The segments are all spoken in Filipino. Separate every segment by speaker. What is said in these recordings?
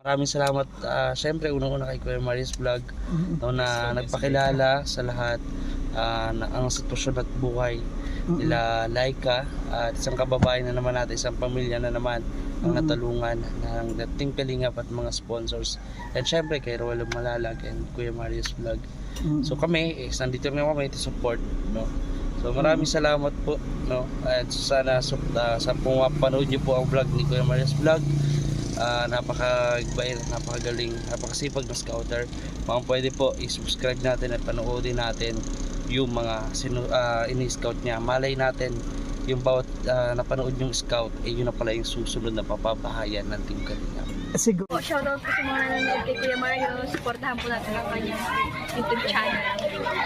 Speaker 1: Maraming salamat ah, syempre unang-una kay Kuya Marius Vlog no, na nagpakilala sa lahat ah, na ang sitwasyon at buhay nila Laika at isang kababayan na naman natin, isang pamilya na naman ang natulungan ng dating kalingap at mga sponsors. And syempre kay Roel Malalag and Kuya Marius Vlog. So kami, eh, nandito rin kami to support, no. So maraming salamat po, no. At sana so, ah, sa pumapanood niyo po ang vlog ni Kuya Marius Vlog. Ah, napakagbayad, napakagaling, napakasipag na scouter. Mga pwede po i-subscribe natin at panoodin natin yung mga sinu ah, ini-scout niya. Malay natin yung bawat ah, napanood yung scout, eh yun na pala yung susunod na papabahayan ng Team Kalingap.
Speaker 2: Siguro.
Speaker 3: Po, shoutout po sa mga nanonood kay Kuya Mario. Supportahan po natin ang kanyang YouTube channel.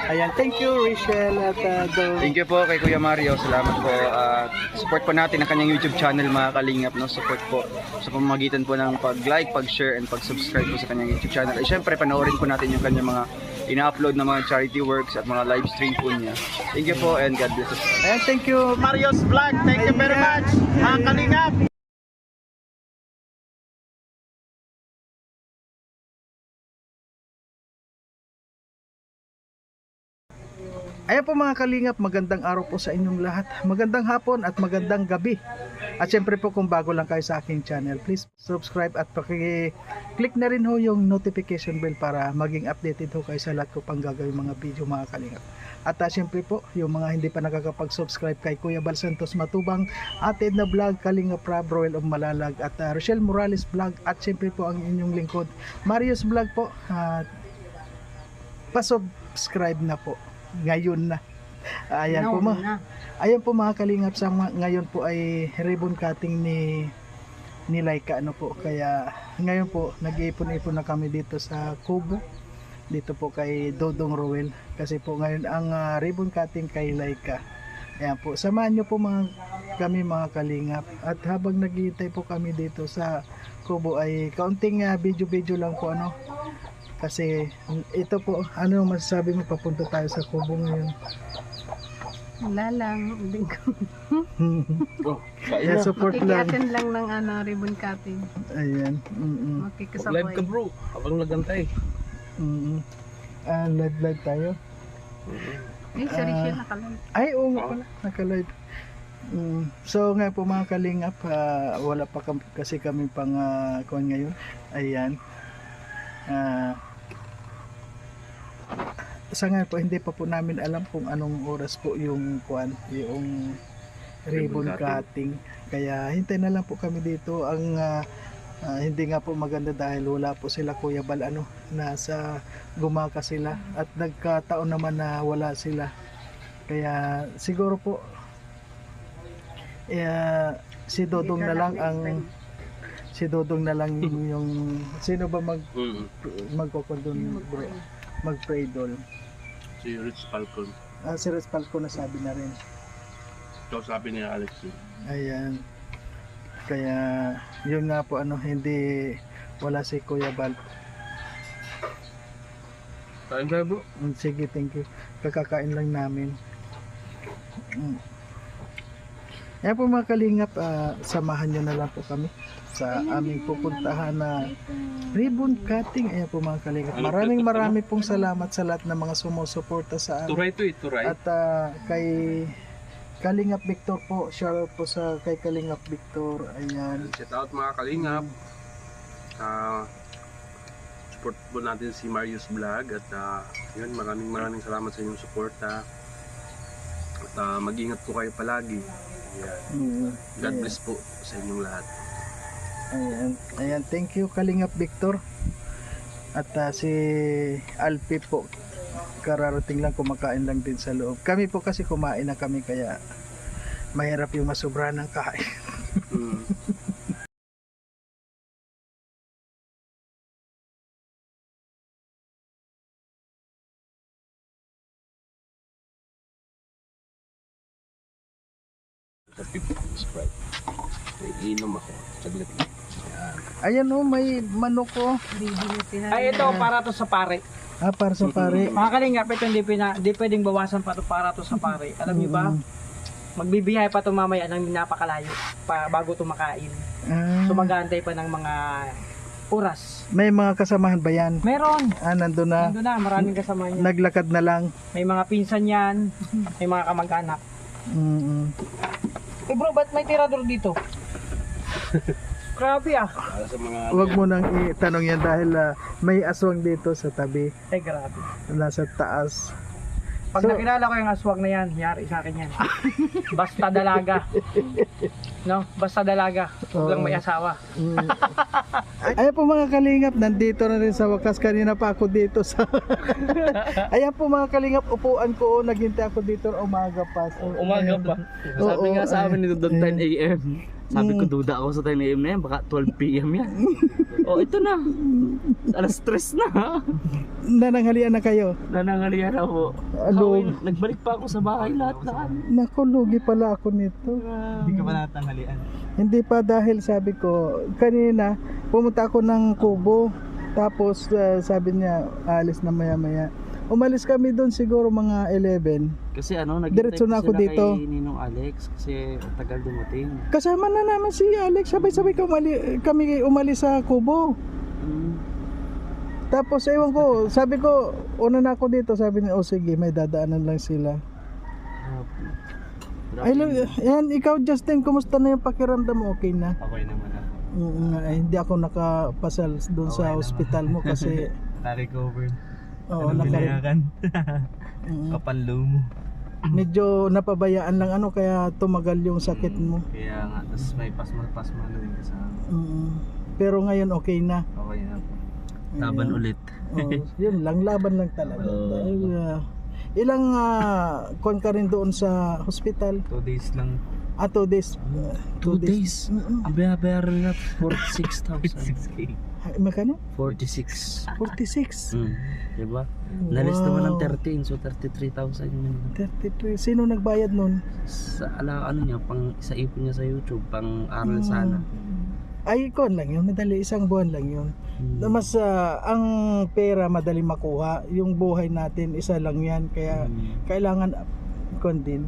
Speaker 2: Ayan, thank you Rachel at uh, Dol.
Speaker 4: Thank you po kay Kuya Mario. Salamat po. Ah, support po natin ang kanyang YouTube channel mga kalingap. No? Support po sa pamamagitan po ng pag-like, pag-share, and pag-subscribe po sa kanyang YouTube channel. At syempre, panoorin po natin yung kanyang mga ina-upload na mga charity works at mga live stream po niya. Thank you po and God bless us.
Speaker 2: Ayan, thank you
Speaker 5: Mario's Vlog. Thank you very much. Mga kalingap.
Speaker 2: Ayan po mga kalingap, magandang araw po sa inyong lahat. Magandang hapon at magandang gabi. At syempre po kung bago lang kayo sa aking channel, please subscribe at paki-click na rin ho yung notification bell para maging updated ho kayo sa lahat ko pang gagawin mga video mga kalingap. At uh, syempre po, yung mga hindi pa nakakapag-subscribe kay Kuya Bal Santos Matubang, Ate Edna Vlog, Kalingap Rab, Royal of Malalag, at uh, Rochelle Morales Vlog, at syempre po ang inyong lingkod, Marius Vlog po. At pa-subscribe na po ngayon na. Ayan po mga Ayan po mga kalingap sa ngayon po ay ribbon cutting ni ni Laika ano po. Kaya ngayon po nag-iipon-ipon na kami dito sa Kubo. Dito po kay Dodong Ruel. Kasi po ngayon ang ah, ribbon cutting kay Laika. Ayan po samahan nyo po mga kami mga kalingap. At habang naghihintay po kami dito sa Kubo ay kaunting ah, video-video lang po ano kasi ito po ano masasabi mo papunta tayo sa Kubo ngayon
Speaker 6: Wala lang. Hindi ko.
Speaker 2: Ayan, support lang.
Speaker 6: Makikiatin lang ng ano, ribbon cutting.
Speaker 2: Ayan. Mm-mm.
Speaker 6: Makikisabay.
Speaker 1: bro, habang nagantay.
Speaker 2: Mm-mm. Ah, live live tayo.
Speaker 6: Ay, sorry siya nakalang.
Speaker 2: Ay, oo nga pala. Naka-live. Mm. So nga po mga kalingap, ah, wala pa kasi kami pang uh, kuhan ngayon. Ayan. Ah, sa nga po, hindi pa po namin alam kung anong oras po yung kuhan, yung ribbon cutting. Kaya hintay na lang po kami dito. Ang ah, ah, hindi nga po maganda dahil wala po sila Kuya Bal ano, nasa gumaka sila at nagkataon naman na wala sila. Kaya siguro po eh, si Dodong na lang ang si Dodong na lang yung sino ba mag
Speaker 1: Mm.
Speaker 2: magkokondon bro mag-pray doll.
Speaker 1: Si Rich Falcon.
Speaker 2: Ah, si Respal ko nasabi na rin.
Speaker 1: Ito sabi ni Alex.
Speaker 2: Ayan. Kaya yun nga po ano hindi wala si Kuya Bal.
Speaker 1: Kain kayo bro.
Speaker 2: Mm, Sige, thank you. Kakakain lang namin. Mm. Ayan po mga kalingap, ah, samahan nyo na lang po kami sa aming pupuntahan na ribbon cutting. Ayan po mga kalingap. Maraming marami pong salamat sa lahat ng mga sumusuporta sa amin.
Speaker 1: Turay to eh, turay.
Speaker 2: At ah, kay Kalingap Victor po, shoutout po sa kay Kalingap Victor. Ayan.
Speaker 7: Shout out mga kalingap. Ah, support po natin si Marius Vlog at ah, yun, maraming maraming salamat sa inyong suporta. At ah, mag-ingat po kayo palagi.
Speaker 2: Mm,
Speaker 7: God
Speaker 2: ayan.
Speaker 7: bless po sa inyong lahat.
Speaker 2: Ayan. Ayan, thank you Kalingap Victor. At ah, si Alpi po, kararating lang kumakain lang din sa loob. Kami po kasi kumain na kami kaya mahirap yung masubra ng kain.
Speaker 7: Mm.
Speaker 1: Iinom ako. Saglit lang.
Speaker 2: Ayan oh, may manok ko.
Speaker 5: Ay, ito para to sa pare.
Speaker 2: Ah, para sa pare.
Speaker 5: Mga kalingap, ito hindi, pina, hindi pwedeng bawasan pa to para to sa pare. Alam niyo ba? Magbibiyahe pa to mamaya ng napakalayo pa, bago to makain.
Speaker 2: Ah,
Speaker 5: So mag-aantay pa ng mga oras.
Speaker 2: May mga kasamahan ba yan?
Speaker 5: Meron.
Speaker 2: Ah, nandun na.
Speaker 5: Nandun na, maraming kasama niya.
Speaker 2: Naglakad na lang.
Speaker 5: May mga pinsan yan, may mga kamag-anak.
Speaker 2: Mm-mm.
Speaker 5: Eh bro, ba't may tirador dito? Grabe ah.
Speaker 7: Para sa mga
Speaker 2: Huwag mo nang itanong yan dahil ah, may aswang dito sa tabi.
Speaker 5: Ay grabe.
Speaker 2: Nasa taas.
Speaker 5: Pag
Speaker 2: So-
Speaker 5: nakilala ko yung aswang na yan, yari sa akin yan. Basta dalaga. No? Basta dalaga. Huwag lang may asawa.
Speaker 2: Mm. Ayan po mga kalingap, nandito na rin sa wakas. Kanina pa ako dito sa... Ayan po mga kalingap, upuan ko. Naghintay ako dito umaga pa. So,
Speaker 1: Umaga pa. Sabi nga sa amin nito doon 10 a.m. Sabi ko
Speaker 2: Mm.
Speaker 1: duda ako sa 10 a.m. na yan, baka 12 p.m. yan. oh, ito na. Alas stress na.
Speaker 2: Nananghalian na kayo.
Speaker 1: Nanangalian ako.
Speaker 2: Alo.
Speaker 1: Kawin, nagbalik pa ako sa bahay lahat lahat.
Speaker 2: Naku, lugi pala ako nito.
Speaker 5: Hindi ka pa natanghalian.
Speaker 2: Hindi pa dahil sabi ko, kanina pumunta ako ng Kubo. Tapos uh, sabi niya, alis na maya maya. Umalis kami doon siguro mga 11.
Speaker 1: Kasi ano,
Speaker 2: Diretso na ako dito.
Speaker 1: kay Ninong Alex kasi tagal dumating.
Speaker 2: Kasama na naman si Alex. Sabay-sabay kami, kami umalis sa Kubo.
Speaker 1: Mm.
Speaker 2: Tapos ewan ko, sabi ko, una na ako dito. Sabi niya, oh sige, may dadaanan lang sila. Ay, lo- yan, ikaw Justin, kumusta na yung pakiramdam mo? Okay na?
Speaker 7: Okay naman ako.
Speaker 2: Oo nga, eh, hindi ako nakapasal doon sa hospital mo kasi
Speaker 7: Na-recover.
Speaker 2: Oo, naka, Oo.
Speaker 7: Kapanlo mo.
Speaker 2: medyo napabayaan lang ano kaya tumagal yung sakit mo.
Speaker 7: Kaya nga, tapos may pasma-pasma na din kasama.
Speaker 2: Pero ngayon okay na.
Speaker 7: Okay na po.
Speaker 1: Laban
Speaker 2: Ayun.
Speaker 1: ulit.
Speaker 2: Oo, yun lang, laban lang talaga.
Speaker 1: Oo.
Speaker 2: Dahil, ah, ilang uh, kon ka rin doon sa hospital?
Speaker 7: 2 days lang.
Speaker 2: Ah, two days. Ah,
Speaker 1: Two days. Ang bayabayaran na 46,000.
Speaker 7: 6K.
Speaker 2: Ay, Magkano?
Speaker 1: 46.
Speaker 2: 46.
Speaker 1: Mm. Diba? Nalis naman ng
Speaker 2: Wow.
Speaker 1: 13, so 33,000 yun.
Speaker 2: 33. Sino nagbayad nun?
Speaker 1: Sa ala, ano niya, pang sa ipon niya sa YouTube, pang aral
Speaker 2: Mm.
Speaker 1: sana.
Speaker 2: Ay, kon lang yun. Madali, isang buwan lang yun.
Speaker 1: Mm.
Speaker 2: Mas ah, ang pera madali makuha. Yung buhay natin, isa lang yan. Kaya
Speaker 1: Mm.
Speaker 2: kailangan kon din.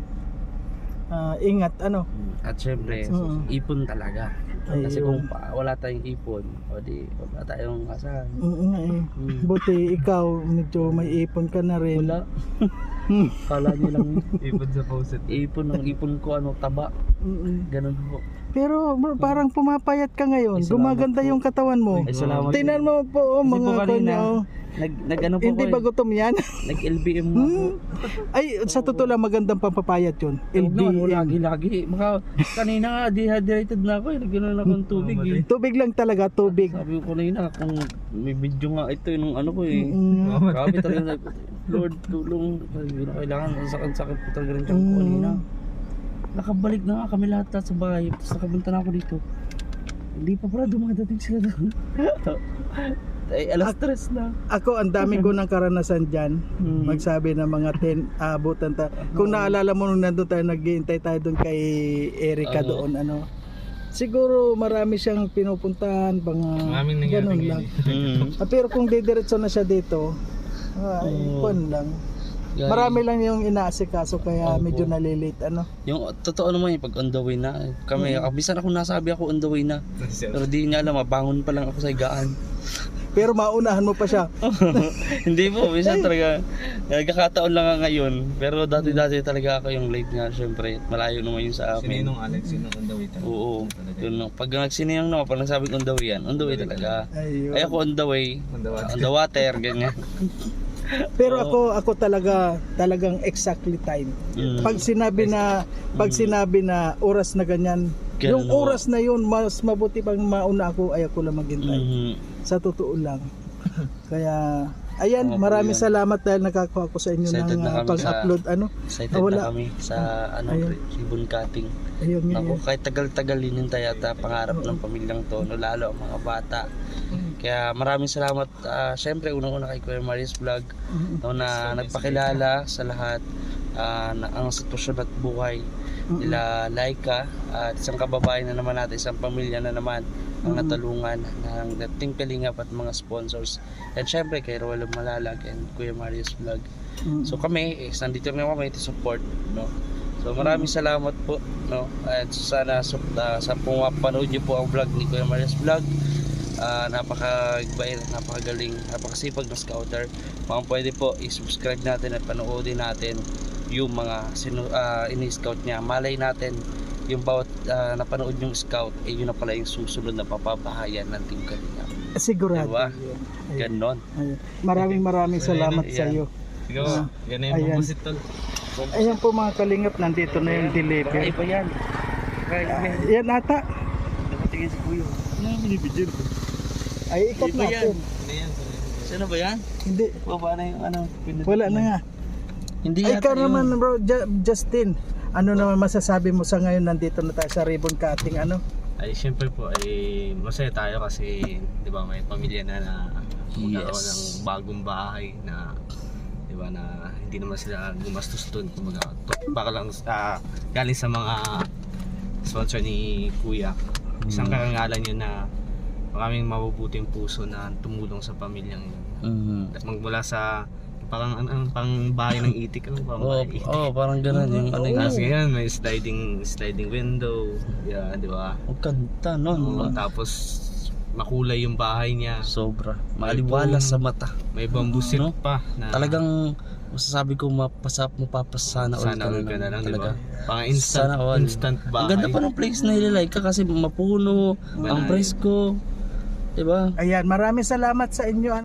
Speaker 2: Ah, ingat, ano?
Speaker 1: At syempre,
Speaker 2: Mm.
Speaker 1: ipon talaga. Kasi
Speaker 2: Ayun.
Speaker 1: kung pa, wala tayong ipon, o di wala tayong asahan.
Speaker 2: Oo nga eh.
Speaker 1: Mm.
Speaker 2: Buti ikaw, medyo may ipon ka na rin.
Speaker 1: Wala.
Speaker 2: Hmm.
Speaker 1: Kala niyo lang.
Speaker 7: Ipon sa faucet.
Speaker 1: ipon ng ipon ko ano taba
Speaker 2: Mm-mm.
Speaker 1: ganun po
Speaker 2: Pero bro, parang pumapayat ka ngayon.
Speaker 1: Ay,
Speaker 2: Gumaganda
Speaker 1: po.
Speaker 2: yung katawan mo.
Speaker 1: ay salamat
Speaker 2: Tingnan mo po oh,
Speaker 1: Kasi
Speaker 2: mga
Speaker 1: po kanina,
Speaker 2: kanya. oh.
Speaker 1: nag nag ano po
Speaker 2: Hindi
Speaker 1: ko
Speaker 2: ba
Speaker 1: eh,
Speaker 2: gutom yan?
Speaker 1: nag LBM mo ako
Speaker 2: Ay, sa totoo lang magandang pampapayat yun.
Speaker 1: Huwag naman,
Speaker 2: LBM.
Speaker 1: lagi lagi mga kanina nga dehydrated na ako eh nagano ako ng tubig eh
Speaker 2: Tubig lang talaga, tubig.
Speaker 1: sabi ko kanina kung may video nga ito yung ano ko eh
Speaker 2: Mm.
Speaker 1: grabe talaga Lord tulong Ay, kailangan ang sakit sakit po talaga rin tiyan ko
Speaker 2: Mm.
Speaker 1: kanina nakabalik na nga kami lahat sa bahay tapos nakabunta na ako dito hindi pa pala dumadating sila doon ay alas tres na
Speaker 2: Ako, ang dami ko ng karanasan dyan.
Speaker 1: Mm.
Speaker 2: Magsabi ng mga 10, abutan ta. Kung naalala mo nung nandun tayo, naghihintay tayo doon kay Erika
Speaker 1: Oo.
Speaker 2: doon, ano. Siguro marami siyang pinupuntahan, mga
Speaker 7: Maraming nangyari
Speaker 2: ganun lang.
Speaker 1: Mm.
Speaker 2: Ah, pero kung didiretso na siya dito, ay,
Speaker 1: Oo.
Speaker 2: kwan lang.
Speaker 1: Guys,
Speaker 2: Marami lang yung inaasikaso kaya
Speaker 1: Opo.
Speaker 2: medyo nalilate ano.
Speaker 1: Yung totoo naman yung pag on the way na. Kami, mm. bisan ako nasabi ako on the way na. Pero di niya alam, mabangon pa lang ako sa higaan.
Speaker 2: Pero maunahan mo pa siya.
Speaker 1: Hindi po, bisan talaga. Nagkakataon lang nga ngayon. Pero dati-dati talaga ako yung late nga, syempre. Malayo naman yun sa amin.
Speaker 7: Sininong Alex, sino on the way talaga?
Speaker 1: Oo. Yun, no. pag nagsiniyang naman, pag nagsabing on the way yan, on the way talaga.
Speaker 2: Ayun.
Speaker 1: Ay ako on the way,
Speaker 7: On the way.
Speaker 1: on the water, ganyan.
Speaker 2: Pero ako ako talaga talagang exactly time.
Speaker 1: Mm.
Speaker 2: Pag sinabi na pag sinabi na oras na ganyan,
Speaker 1: Ganun
Speaker 2: yung
Speaker 1: ako.
Speaker 2: oras na yun mas mabuti pang mauna ako ay ako lang maghintay.
Speaker 1: Mhm.
Speaker 2: Sa totoo lang. Kaya ayan,
Speaker 1: Oo,
Speaker 2: maraming
Speaker 1: yun.
Speaker 2: salamat dahil nakakuha ko sa inyo
Speaker 1: Excited
Speaker 2: ng
Speaker 1: na
Speaker 2: uh,
Speaker 1: kami
Speaker 2: pang-upload ano.
Speaker 1: Excited
Speaker 2: Ah, wala.
Speaker 1: na kami sa ano,
Speaker 2: Ayun.
Speaker 1: ribbon cutting.
Speaker 2: Ayun nga.
Speaker 1: Ako,
Speaker 2: yun.
Speaker 1: kahit tagal-tagal hinintay at ah, pangarap ng pamilyang to, no, lalo ang mga bata. Kaya maraming salamat. ah Siyempre, unang-una kay Kuya Marius Vlog
Speaker 2: Mhm.
Speaker 1: no, na nagpakilala sa lahat ah, na ang sitwasyon at buhay
Speaker 2: Mhm.
Speaker 1: nila Laika at isang kababayan na naman natin, isang pamilya na naman ang
Speaker 2: Mhm.
Speaker 1: natulungan ng dating kalingap at mga sponsors. At syempre kay Roel Malalag and Kuya Marius Vlog. So kami, eh, nandito na kami to support, no. So maraming salamat po, no. At sana sa, uh, sa pumapanood niyo po ang vlog ni Kuya Marius Vlog. Ah, napakabait, napakagaling, napakasipag na scouter. Mga pwede po i-subscribe natin at panoodin natin yung mga sinu ah, ini-scout niya. Malay natin yung bawat ah, napanood yung scout, eh yun na pala yung susunod na papabahayan ng Team Kalingap.
Speaker 2: Sigurado.
Speaker 1: Diba?
Speaker 2: yun. Ayan.
Speaker 1: Ganon.
Speaker 2: Ayan. Maraming maraming salamat sa iyo.
Speaker 1: Ikaw,
Speaker 2: yan na yung Ayan.
Speaker 1: tol.
Speaker 2: Ayan po mga kalingap, nandito na yung deliver.
Speaker 1: Ay pa yan. Right,
Speaker 2: Yan ata.
Speaker 1: Nakatingin si Kuya. Ano yung binibidyo?
Speaker 2: Ay, ikat
Speaker 1: Iba yan.
Speaker 2: natin.
Speaker 1: Sino ba yan?
Speaker 2: Hindi.
Speaker 1: Baba na yung ano. pinag-
Speaker 2: Wala na nga.
Speaker 1: Hindi
Speaker 2: Ay,
Speaker 1: yata
Speaker 2: ikaw
Speaker 1: yun.
Speaker 2: naman bro, Ju- Justin. Ano naman masasabi mo sa ngayon nandito na tayo sa ribbon cutting ano?
Speaker 8: ay syempre po ay masaya tayo kasi 'di ba may pamilya na na magkaroon
Speaker 1: Yes.
Speaker 8: ng bagong bahay na 'di ba na hindi naman sila gumastos doon kumbaga to- baka lang ah, galing sa mga sponsor ni Kuya isang
Speaker 1: Mm.
Speaker 8: karangalan yun na maraming mabubuting puso na tumulong sa pamilyang yun
Speaker 1: Mhm.
Speaker 8: magmula sa parang ang, ang pang bahay ng itik ano
Speaker 1: Oo,
Speaker 8: bahay itik
Speaker 1: oh, parang ganun yung ano yung
Speaker 8: Tapos ngayon may sliding sliding window yeah, di ba
Speaker 1: Ang ganda nun.
Speaker 8: Oo, tapos makulay yung bahay niya.
Speaker 1: Sobra. Maaliwalas sa mata.
Speaker 8: May bamboo seat
Speaker 1: No?
Speaker 8: pa na
Speaker 1: Talagang masasabi ko mapasa, mapapasana all
Speaker 8: sana all ka na lang, di ba?
Speaker 1: talaga.
Speaker 8: Pang instant,
Speaker 1: Sana all.
Speaker 8: instant bahay.
Speaker 1: Ang ganda pa ng place na ilalike ka kasi mapuno, ang
Speaker 8: Banay.
Speaker 1: presko. Diba?
Speaker 2: Ayan, maraming salamat sa inyo.